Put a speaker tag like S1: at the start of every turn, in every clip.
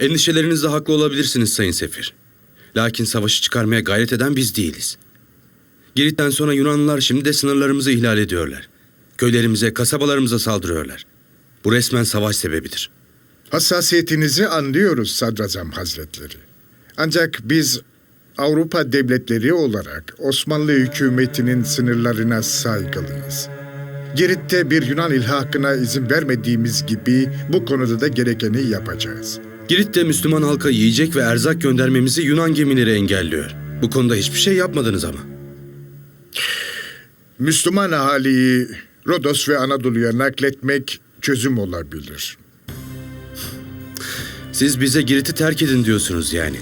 S1: Endişelerinizde haklı olabilirsiniz Sayın Sefir. Lakin savaşı çıkarmaya gayret eden biz değiliz. Girit'ten sonra Yunanlılar şimdi de sınırlarımızı ihlal ediyorlar. Köylerimize, kasabalarımıza saldırıyorlar. Bu resmen savaş sebebidir.
S2: Hassasiyetinizi anlıyoruz Sadrazam Hazretleri. Ancak biz Avrupa devletleri olarak Osmanlı hükümetinin sınırlarına saygılıyız. Girit'te bir Yunan ilhakına izin vermediğimiz gibi bu konuda da gerekeni yapacağız.
S1: Girit'te Müslüman halka yiyecek ve erzak göndermemizi Yunan gemileri engelliyor. Bu konuda hiçbir şey yapmadınız ama.
S2: Müslüman ahaliyi Rodos ve Anadolu'ya nakletmek çözüm olabilir.
S1: Siz bize Girit'i terk edin diyorsunuz yani.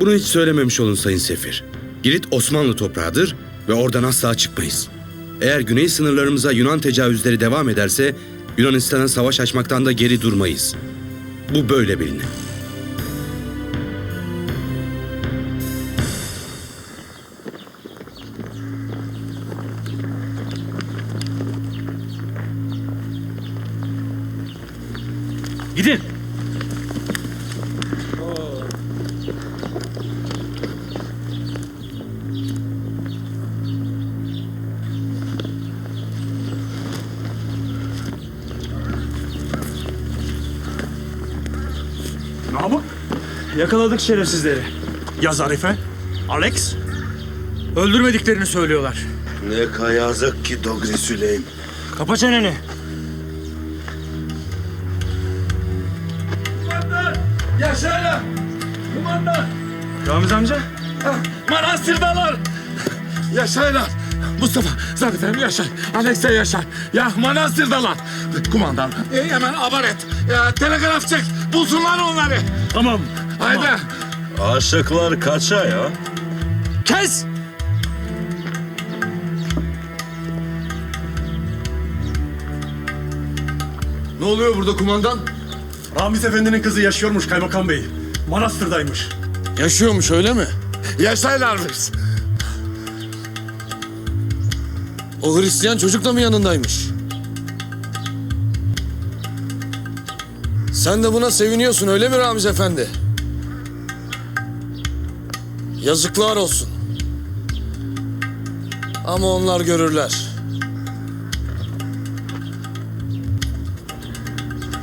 S1: Bunu hiç söylememiş olun Sayın Sefir. Girit Osmanlı toprağıdır ve oradan asla çıkmayız. Eğer güney sınırlarımıza Yunan tecavüzleri devam ederse Yunanistan'a savaş açmaktan da geri durmayız. Bu böyle bilin.
S3: Gidin. Namık, yakaladık şerefsizleri.
S4: Ya Zarife? Alex?
S3: Öldürmediklerini söylüyorlar.
S5: Ne kayazık ki Dogri Süleym.
S3: Kapa çeneni.
S4: Yaşayla! Kumandan!
S3: Ramiz amca.
S4: Manastırdalar! Yaşaylar! Mustafa, Zarife'm yaşay. Alex'e yaşay. Ya manastırdalar. Kumandan, e, hemen haber et. Ya, telegraf çek. Bulsunlar onları.
S3: Tamam.
S4: Haydi.
S5: Aşıklar kaça ya?
S3: Kes!
S4: Ne oluyor burada kumandan?
S6: Ramiz Efendi'nin kızı yaşıyormuş kaymakam bey. Manastır'daymış.
S3: Yaşıyormuş öyle mi?
S4: Yaşaylarmış.
S3: O Hristiyan çocuk da mı yanındaymış? Sen de buna seviniyorsun öyle mi Ramiz Efendi? Yazıklar olsun. Ama onlar görürler.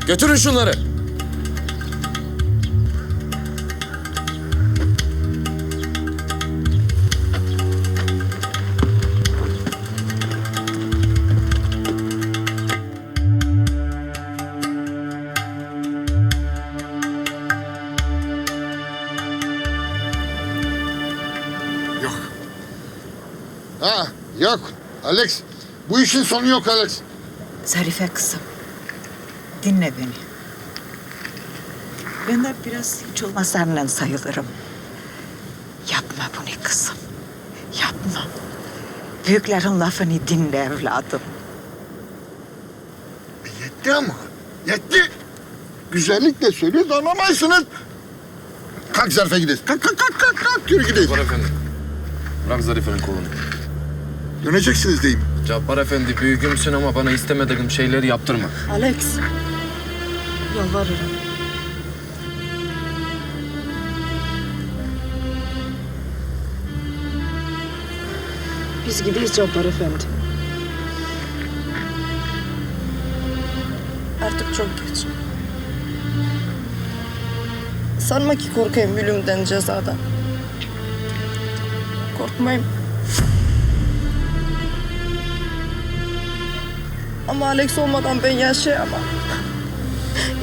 S3: Götürün şunları.
S7: Ha yok Alex. Bu işin sonu yok Alex.
S8: Zarife kızım. Dinle beni. Ben de biraz hiç olmazsa annen sayılırım. Yapma bunu kızım. Yapma. Büyüklerin lafını dinle evladım.
S7: Yetti ama. Yetti. Güzellikle söylüyoruz anlamazsınız. Kalk Zarife gidelim. Kalk kalk kalk kalk. kalk. Yürü gidelim.
S9: Efendi. Bırak Zarife'nin kolunu.
S7: Döneceksiniz değil mi?
S9: Cabbar Efendi büyüğümsün ama bana istemediğim şeyleri yaptırma.
S8: Alex. Yalvarırım.
S10: Biz gideyiz Cabbar Efendi. Artık çok geç. Sanma ki korkayım ölümden, cezadan. Korkmayayım. Ama Alex olmadan ben yaşayamam.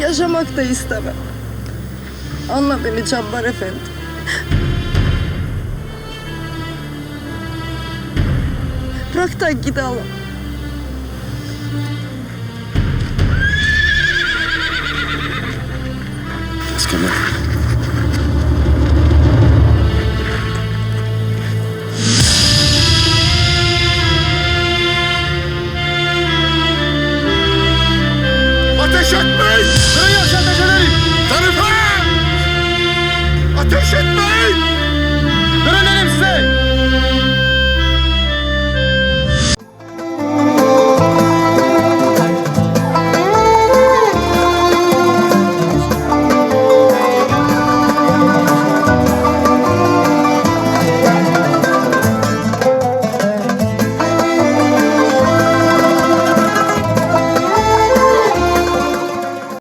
S10: Yaşamak da istemem. Anla beni Cabbar Efendi. Bırak da gidelim.